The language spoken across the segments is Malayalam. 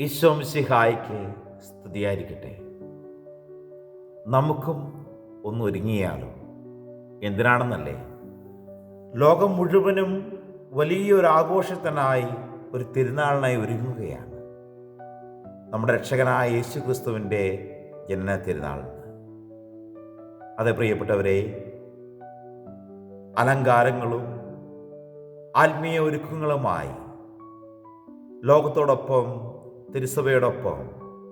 ഈശോംസിഹായിക്ക് സ്തുതിയായിരിക്കട്ടെ. നമുക്കും ഒന്ന് ഒരുങ്ങിയാലോ? എന്തിനാണെന്നല്ലേ? ലോകം മുഴുവനും വലിയൊരാഘോഷത്തിനായി ഒരു തിരുനാളിനായി ഒരുങ്ങുകയാണ്. നമ്മുടെ രക്ഷകനായ യേശു ക്രിസ്തുവിന്റെ ജനന തിരുനാളിന് അതെ പ്രിയപ്പെട്ടവരെ അലങ്കാരങ്ങളും ആത്മീയ ഒരുക്കങ്ങളുമായി ലോകത്തോടൊപ്പം തിരുസഭയോടൊപ്പം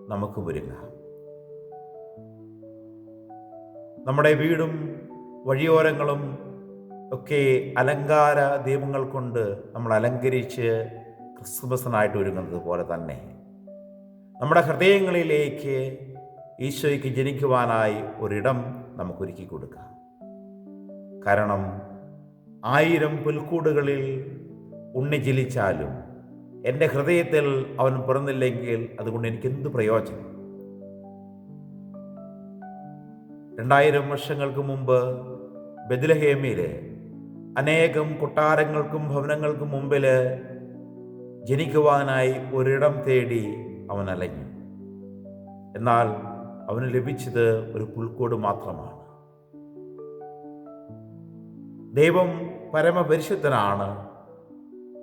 നമുക്ക് ഒരുങ്ങാം. നമ്മുടെ വീടും വഴിയോരങ്ങളും ഒക്കെ അലങ്കാര ദീപങ്ങൾ കൊണ്ട് നമ്മൾ അലങ്കരിച്ച് ക്രിസ്മസിനായിട്ട് ഒരുങ്ങുന്നത് പോലെ തന്നെ നമ്മുടെ ഹൃദയങ്ങളിലേക്ക് ഈശോയ്ക്ക് ജനിക്കുവാനായി ഒരിടം നമുക്കൊരുക്കി കൊടുക്കാം. കാരണം ആയിരം പുൽക്കൂടുകളിൽ ഉണ്ണി ജലിച്ചാലും എന്റെ ഹൃദയത്തിൽ അവൻ പിറന്നില്ലെങ്കിൽ അതുകൊണ്ട് എനിക്ക് എന്ത് പ്രയോജനം? രണ്ടായിരം വർഷങ്ങൾക്ക് മുമ്പ് ബദലഹേമിയിലെ അനേകം കൊട്ടാരങ്ങൾക്കും ഭവനങ്ങൾക്കും മുമ്പിൽ ജനിക്കുവാനായി ഒരിടം തേടി അവൻ അലഞ്ഞു. എന്നാൽ അവന് ലഭിച്ചത് ഒരു പുൽക്കോട് മാത്രമാണ്. ദൈവം പരമപരിശുദ്ധനാണ്.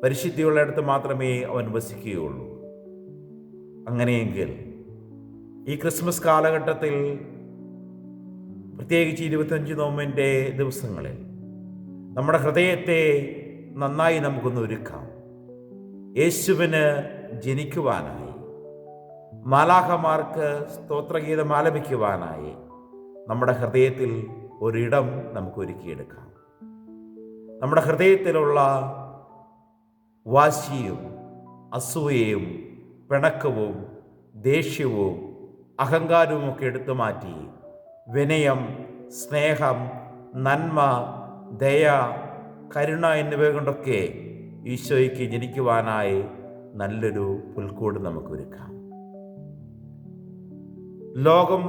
പരിശുദ്ധിയുള്ളിടത്ത് മാത്രമേ അവൻ വസിക്കുകയുള്ളൂ. അങ്ങനെയെങ്കിൽ ഈ ക്രിസ്മസ് കാലഘട്ടത്തിൽ പ്രത്യേകിച്ച് ഇരുപത്തഞ്ച് നോമ്പിന്റെ ദിവസങ്ങളിൽ നമ്മുടെ ഹൃദയത്തെ നന്നായി നമുക്കൊന്ന് ഒരുക്കാം. യേശുവിന് ജനിക്കുവാനായി മാലാഹമാർക്ക് സ്തോത്രഗീതം ആലപിക്കുവാനായി നമ്മുടെ ഹൃദയത്തിൽ ഒരിടം നമുക്ക് ഒരുക്കിയെടുക്കാം നമ്മുടെ ഹൃദയത്തിലുള്ള വാശിയും അസൂയയും പിണക്കവും ദേഷ്യവും അഹങ്കാരവും ഒക്കെ എടുത്തു മാറ്റി. വിനയം സ്നേഹം നന്മ ദയ കരുണ എന്നിവ കൊണ്ടൊക്കെ ഈശോയ്ക്ക് ജനിക്കുവാനായി നല്ലൊരു പുൽക്കൂട് നമുക്ക് ഒരുക്കാം ലോകം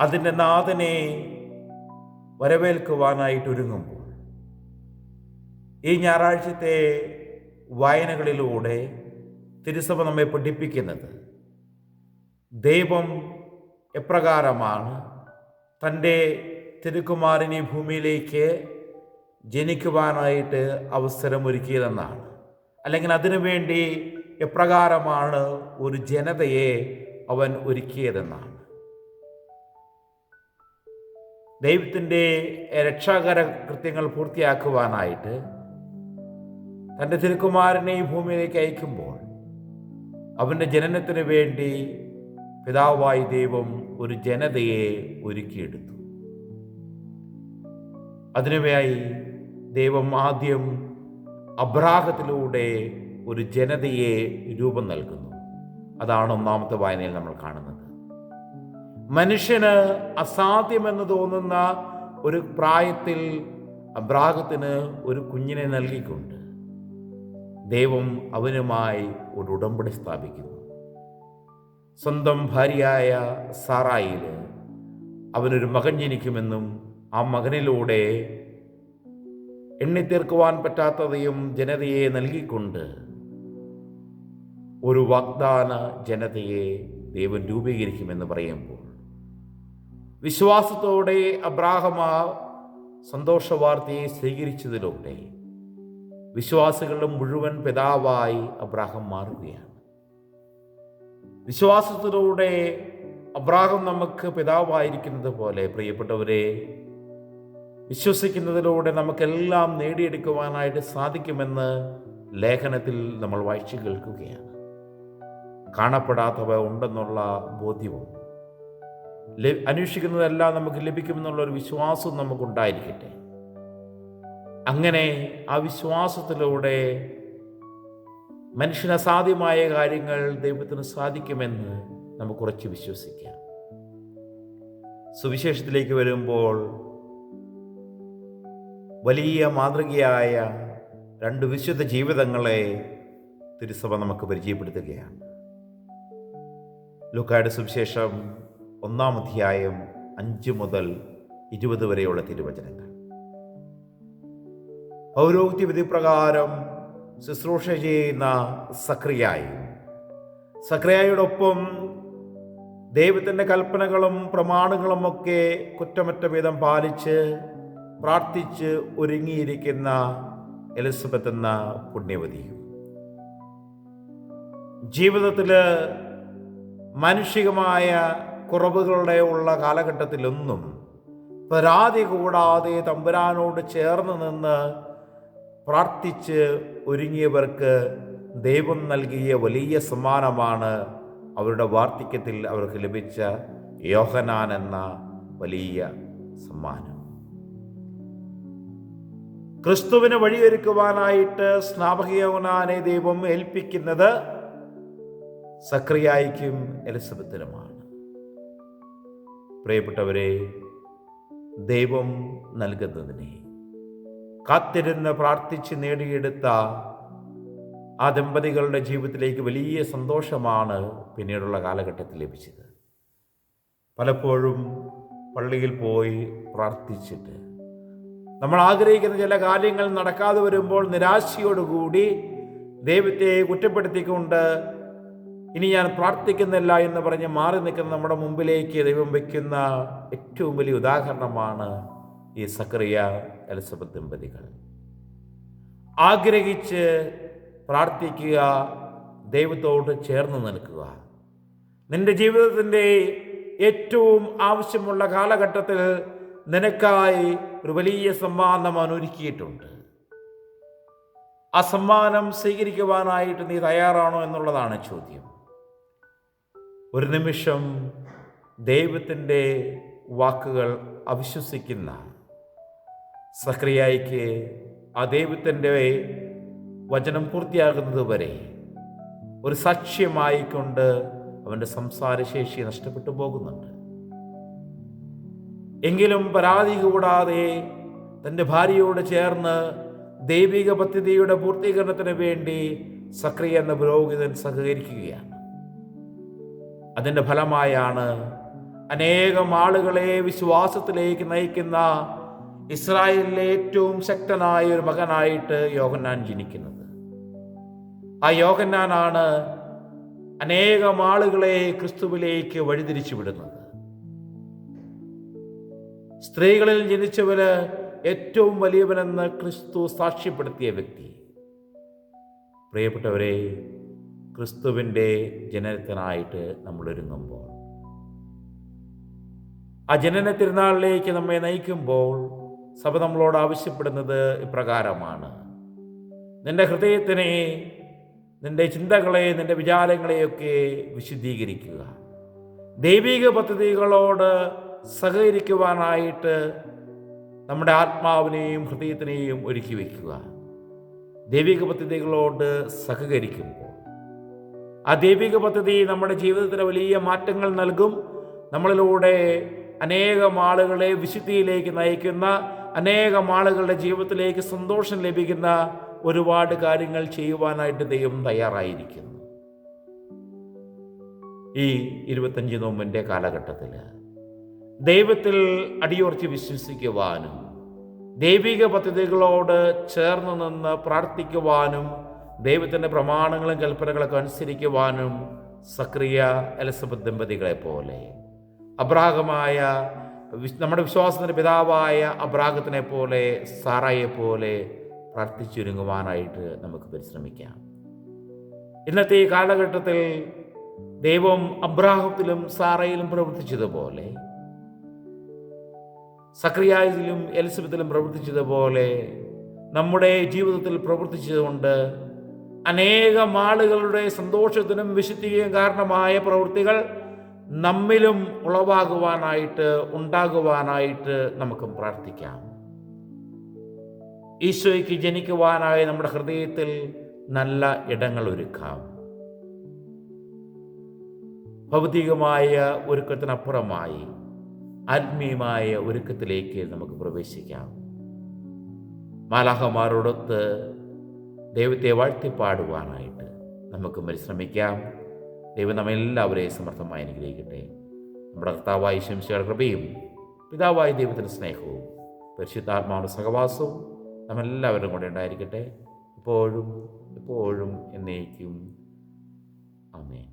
അതിന്റെ നാഥനെ വരവേൽക്കുവാനായിട്ട് ഒരുങ്ങുമ്പോൾ ഈ ഞായറാഴ്ചത്തെ വായനകളിലൂടെ തിരുസഭ നമ്മെ പഠിപ്പിക്കുന്നത് ദൈവം എപ്രകാരമാണ് തന്റെ തിരുക്കുമാരനെ ഭൂമിയിലേക്ക് ജനിക്കുവാനായിട്ട് അവസരമൊരുക്കിയതെന്നാണ്. അല്ലെങ്കിൽ അതിനുവേണ്ടി എപ്രകാരമാണ് ഒരു ജനതയെ അവൻ ഒരുക്കിയതെന്നാണ്. ദൈവത്തിന്റെ രക്ഷാകര കൃത്യങ്ങൾ പൂർത്തിയാക്കുവാനായിട്ട് തന്റെ തിരുക്കുമാരനെ ഈ ഭൂമിയിലേക്ക് അയക്കുമ്പോൾ അവന്റെ ജനനത്തിന് വേണ്ടി പിതാവായി ദൈവം ഒരു ജനതയെ ഒരുക്കിയെടുത്തു. അതിനുമായി ദൈവം ആദ്യം അബ്രാഹത്തിലൂടെ ഒരു ജനതയെ രൂപം നൽകുന്നു. അതാണ് ഒന്നാമത്തെ വായനയിൽ നമ്മൾ കാണുന്നത്. മനുഷ്യന് അസാധ്യമെന്ന് തോന്നുന്ന ഒരു പ്രായത്തിൽ അബ്രാഹത്തിന് ഒരു കുഞ്ഞിനെ നൽകിക്കൊണ്ട് ദൈവം അവനുമായി ഒരു ഉടമ്പടി സ്ഥാപിക്കുന്നു. സ്വന്തം ഭാര്യയായ സാറായിൽ അവനൊരു മകൻ ജനിക്കുമെന്നും ആ മകനിലൂടെ എണ്ണിത്തീർക്കുവാൻ പറ്റാത്തതയും ജനതയെ നൽകിക്കൊണ്ട് ഒരു വാഗ്ദാന ജനതയെ ദൈവം രൂപീകരിക്കുമെന്ന് പറയുമ്പോൾ വിശ്വാസത്തോടെ അബ്രാഹമ സന്തോഷവാർത്തയെ സ്വീകരിച്ചതിലൂടെ വിശ്വാസികളുടെ മുഴുവൻ പിതാവായി അബ്രാഹം മാറുകയാണ്. വിശ്വാസത്തിലൂടെ അബ്രാഹം നമുക്ക് പിതാവായിരിക്കുന്നത് പോലെ പ്രിയപ്പെട്ടവരെ വിശ്വസിക്കുന്നതിലൂടെ നമുക്കെല്ലാം നേടിയെടുക്കുവാനായിട്ട് സാധിക്കുമെന്ന് ലേഖനത്തിൽ നമ്മൾ വായിച്ചു കേൾക്കുകയാണ്. കാണപ്പെടാത്തവ ഉണ്ടെന്നുള്ള ബോധ്യവും അന്വേഷിക്കുന്നതെല്ലാം നമുക്ക് ലഭിക്കുമെന്നുള്ള ഒരു വിശ്വാസവും നമുക്കുണ്ടായിരിക്കട്ടെ. അങ്ങനെ ആ വിശ്വാസത്തിലൂടെ മനുഷ്യന് അസാധ്യമായ കാര്യങ്ങൾ ദൈവത്തിന് സാധിക്കുമെന്ന് നമുക്ക് കുറച്ച് വിശ്വസിക്കാം. സുവിശേഷത്തിലേക്ക് വരുമ്പോൾ വലിയ മാതൃകയായ രണ്ട് വിശുദ്ധ ജീവിതങ്ങളെ തിരുസഭ നമുക്ക് പരിചയപ്പെടുത്തുകയാണ്. ലുക്കായുടെ സുവിശേഷം ഒന്നാം അധ്യായം അഞ്ച് മുതൽ ഇരുപത് വരെയുള്ള തിരുവചനങ്ങൾ. പൗരോഹിത്യ വിധി പ്രകാരം ശുശ്രൂഷ ചെയ്യുന്ന സക്രിയായും. സക്രിയായോടൊപ്പം ദൈവത്തിന്റെ കൽപ്പനകളും പ്രമാണങ്ങളും ഒക്കെ കുറ്റമറ്റ വിധം പാലിച്ച് പ്രാർത്ഥിച്ച് ഒരുങ്ങിയിരിക്കുന്ന എലിസബത്ത് എന്ന പുണ്യവതിയും ജീവിതത്തിൽ മാനുഷികമായ കുറവുകളുടെ ഉള്ള കാലഘട്ടത്തിലൊന്നും പരാതി കൂടാതെ തമ്പുരാനോട് ചേർന്ന് നിന്ന് പ്രാർത്ഥിച്ച് ഒരുങ്ങിയവർക്ക് ദൈവം നൽകിയ വലിയ സമ്മാനമാണ് അവരുടെ വാർദ്ധക്യത്തിൽ അവർക്ക് ലഭിച്ച യോഹനാൻ എന്ന വലിയ സമ്മാനം. ക്രിസ്തുവിന് വഴിയൊരുക്കുവാനായിട്ട് സ്നാപകയോനാനെ ദൈവം ഏൽപ്പിക്കുന്നത് സക്രിയായിക്കും എലിസബത്തിനുമാണ്. പ്രിയപ്പെട്ടവരെ ദൈവം നൽകുന്നതിനെ കാത്തിരുന്ന് പ്രാർത്ഥിച്ച് നേടിയെടുത്ത ആ ദമ്പതികളുടെ ജീവിതത്തിലേക്ക് വലിയ സന്തോഷമാണ് പിന്നീടുള്ള കാലഘട്ടത്തിൽ ലഭിച്ചത്. പലപ്പോഴും പള്ളിയിൽ പോയി പ്രാർത്ഥിച്ചിട്ട് നമ്മൾ ആഗ്രഹിക്കുന്ന ചില കാര്യങ്ങൾ നടക്കാതെ വരുമ്പോൾ നിരാശയോടുകൂടി ദൈവത്തെ കുറ്റപ്പെടുത്തിക്കൊണ്ട് ഇനി ഞാൻ പ്രാർത്ഥിക്കുന്നില്ല എന്ന് പറഞ്ഞ് മാറി നിൽക്കുന്ന നമ്മുടെ മുമ്പിലേക്ക് ദൈവം വയ്ക്കുന്ന ഏറ്റവും വലിയ ഉദാഹരണമാണ് ഈ സക്രിയ എലിസബത്ത് ദമ്പതികൾ. ആഗ്രഹിച്ച് പ്രാർത്ഥിക്കുക ദൈവത്തോട് ചേർന്ന് നിൽക്കുക. നിന്റെ ജീവിതത്തിന്റെ ഏറ്റവും ആവശ്യമുള്ള കാലഘട്ടത്തിൽ നിനക്കായി ഒരു വലിയ സമ്മാനം അനുരുക്കിയിട്ടുണ്ട്. ആ സമ്മാനം സ്വീകരിക്കുവാനായിട്ട് നീ തയ്യാറാണോ എന്നുള്ളതാണ് ചോദ്യം. ഒരു നിമിഷം ദൈവത്തിന്റെ വാക്കുകൾ അവിശ്വസിക്കുന്ന സക്രിയായിക്ക് ആ ദൈവത്തിന്റെ വചനം പൂർത്തിയാകുന്നത് വരെ ഒരു സാക്ഷ്യമായിക്കൊണ്ട് അവന്റെ സംസാരശേഷി നഷ്ടപ്പെട്ടു പോകുന്നുണ്ട്. എങ്കിലും പരാതി കൂടാതെ തന്റെ ഭാര്യയോട് ചേർന്ന് ദൈവിക പദ്ധതിയുടെ പൂർത്തീകരണത്തിന് വേണ്ടി സക്രിയ എന്ന പുരോഹിതൻ സഹകരിക്കുകയാണ്. അതിന്റെ ഫലമായാണ് അനേകം ആളുകളെ വിശ്വാസത്തിലേക്ക് നയിക്കുന്ന ഇസ്രായേലിലെ ഏറ്റവും ശക്തനായ ഒരു മകനായിട്ട് യോഹന്നാൻ ജനിക്കുന്നത്. ആ യോഹന്നാനാണ് അനേകം ആളുകളെ ക്രിസ്തുവിലേക്ക് വഴിതിരിച്ചു വിടുന്നത്. സ്ത്രീകളിൽ ജനിച്ചവന് ഏറ്റവും വലിയവനെന്ന് ക്രിസ്തു സാക്ഷ്യപ്പെടുത്തിയ വ്യക്തി. പ്രിയപ്പെട്ടവരെ ക്രിസ്തുവിന്റെ ജനനത്തിനായിട്ട് നമ്മൾ ഒരുങ്ങുമ്പോൾ ആ ജനന തിരുനാളിലേക്ക് നമ്മെ നയിക്കുമ്പോൾ സഭ നമ്മളോട് ആവശ്യപ്പെടുന്നത് ഇപ്രകാരമാണ്. നിന്റെ ഹൃദയത്തിനെ നിന്റെ ചിന്തകളെ നിന്റെ വിചാരങ്ങളെയൊക്കെ വിശുദ്ധീകരിക്കുക. ദൈവിക പദ്ധതികളോട് സഹകരിക്കുവാനായിട്ട് നമ്മുടെ ആത്മാവിനെയും ഹൃദയത്തിനെയും ഒരുക്കി വയ്ക്കുക. ദൈവിക പദ്ധതികളോട് സഹകരിക്കുമ്പോൾ. ആ ദൈവിക പദ്ധതി നമ്മുടെ ജീവിതത്തിന് വലിയ മാറ്റങ്ങൾ നൽകും. നമ്മളിലൂടെ അനേകം ആളുകളെ വിശുദ്ധിയിലേക്ക് നയിക്കുന്ന അനേകം ആളുകളുടെ ജീവിതത്തിലേക്ക് സന്തോഷം ലഭിക്കുന്ന ഒരുപാട് കാര്യങ്ങൾ ചെയ്യുവാനായിട്ട് ദൈവം തയ്യാറായിരിക്കുന്നു. ഈ ഇരുപത്തഞ്ച് നോമ്പിന്റെ കാലഘട്ടത്തിൽ ദൈവത്തിൽ അടിയുറച്ച് വിശ്വസിക്കുവാനും ദൈവിക പദ്ധതികളോട് ചേർന്ന് നിന്ന് പ്രാർത്ഥിക്കുവാനും ദൈവത്തിന്റെ പ്രമാണങ്ങളും കൽപ്പനകളൊക്കെ അനുസരിക്കുവാനും സക്രിയ എലിസബത്ത് ദമ്പതികളെ പോലെ അബ്രാഹമായ നമ്മുടെ വിശ്വാസത്തിന്റെ പിതാവായ അബ്രാഹത്തിനെ പോലെ സാറായെ പോലെ പ്രാർത്ഥിച്ചൊരുങ്ങുവാനായിട്ട് നമുക്ക് പരിശ്രമിക്കാം. ഇന്നത്തെ ഈ കാലഘട്ടത്തിൽ ദൈവം അബ്രാഹത്തിലും സാറയിലും പ്രവർത്തിച്ചതുപോലെ സക്രിയായിലും എലിസബത്തിലും പ്രവർത്തിച്ചതുപോലെ നമ്മുടെ ജീവിതത്തിൽ പ്രവർത്തിച്ചതുകൊണ്ട് അനേകം ആളുകളുടെ സന്തോഷത്തിനും വിശുദ്ധിയും കാരണമായ പ്രവൃത്തികൾ നമ്മിലും ഉളവാകുവാനായിട്ട് ഉണ്ടാകുവാനായിട്ട് നമുക്ക് പ്രാർത്ഥിക്കാം. ഈശോയ്ക്ക് ജനിക്കുവാനായി നമ്മുടെ ഹൃദയത്തിൽ നല്ല ഇടങ്ങൾ ഒരുക്കാം. ഭൗതികമായ ഒരുക്കത്തിനപ്പുറമായി ആത്മീയമായ ഒരുക്കത്തിലേക്ക് നമുക്ക് പ്രവേശിക്കാം. മാലാഹമാരോടൊത്ത് ദൈവത്തെ വാഴ്ത്തിപ്പാടുവാനായിട്ട് നമുക്ക് പരിശ്രമിക്കാം. ദൈവം നമ്മെല്ലാവരെയും സമർത്ഥമായി അനുഗ്രഹിക്കട്ടെ. നമ്മുടെ കർത്താവായ ശംശയുടെ കൃപയും പിതാവായ ദൈവത്തിന്റെ സ്നേഹവും പരിശുദ്ധാത്മാവിന്റെ സഹവാസവും നമ്മെല്ലാവരും കൂടെ ഉണ്ടായിരിക്കട്ടെ. ഇപ്പോഴും എപ്പോഴും എന്നേക്കും. ആമേൻ.